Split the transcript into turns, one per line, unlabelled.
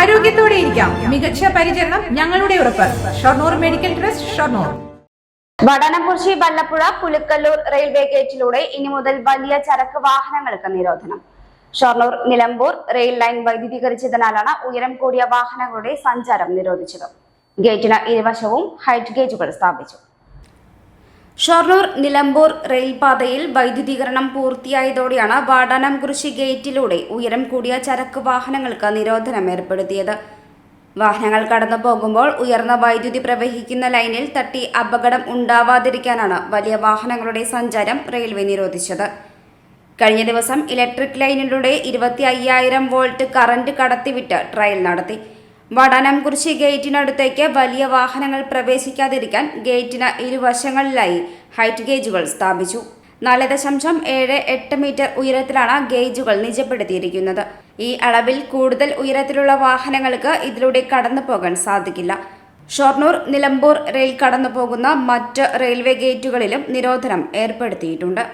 ആരോഗ്യത്തോടെ ഇരിക്കാം. മികച്ച പരിചരണം ഞങ്ങളുടെ ഉറപ്പ്. Shoranur medical trust Shoranur.
Vadanamkurissi Vallappuzha Pulikkallur railway ഗേറ്റിലൂടെ ഇനി മുതൽ വലിയ ചരക്ക് വാഹനങ്ങൾക്ക് നിരോധനം. ഷൊർണൂർ നിലമ്പൂർ റെയിൽ ലൈൻ വൈദ്യുതീകരിച്ചതിനാലാണ് ഉയരം കൂടിയ വാഹനങ്ങളുടെ സഞ്ചാരം നിരോധിച്ചത്. ഗേറ്റിന് ഇരുവശവും ഹൈറ്റ് ഗേജുകൾ സ്ഥാപിച്ചു. ഷൊർണൂർ നിലമ്പൂർ റെയിൽപാതയിൽ വൈദ്യുതീകരണം പൂർത്തിയായതോടെയാണ് വാടാനംകുറിശി ഗേറ്റിലൂടെ ഉയരം കൂടിയ ചരക്ക് വാഹനങ്ങൾക്ക് നിരോധനം ഏർപ്പെടുത്തിയത്. വാഹനങ്ങൾ കടന്നു പോകുമ്പോൾ ഉയർന്ന വൈദ്യുതി പ്രവഹിക്കുന്ന ലൈനിൽ തട്ടി അപകടം ഉണ്ടാവാതിരിക്കാനാണ് വലിയ വാഹനങ്ങളുടെ സഞ്ചാരം റെയിൽവേ നിരോധിച്ചത്. കഴിഞ്ഞ ദിവസം ഇലക്ട്രിക് ലൈനിലൂടെ ഇരുപത്തി അയ്യായിരം വോൾട്ട് കറന്റ് കടത്തിവിട്ട് ട്രയൽ നടത്തി. വടാനംകുറിശി ഗേറ്റിനടുത്തേക്ക് വലിയ വാഹനങ്ങൾ പ്രവേശിക്കാതിരിക്കാൻ ഗേറ്റിന് ഇരുവശങ്ങളിലായി ഹൈറ്റ് ഗേജുകൾ സ്ഥാപിച്ചു. നാല് ദശാംശം ഏഴ് എട്ട് മീറ്റർ ഉയരത്തിലാണ് ഗേജുകൾ നിജപ്പെടുത്തിയിരിക്കുന്നത്. ഈ അളവിൽ കൂടുതൽ ഉയരത്തിലുള്ള വാഹനങ്ങൾക്ക് ഇതിലൂടെ കടന്നു പോകാൻ സാധിക്കില്ല. ഷൊർണൂർ നിലമ്പൂർ റെയിൽ കടന്നു പോകുന്ന മറ്റ് റെയിൽവേ ഗേറ്റുകളിലും നിരോധനം ഏർപ്പെടുത്തിയിട്ടുണ്ട്.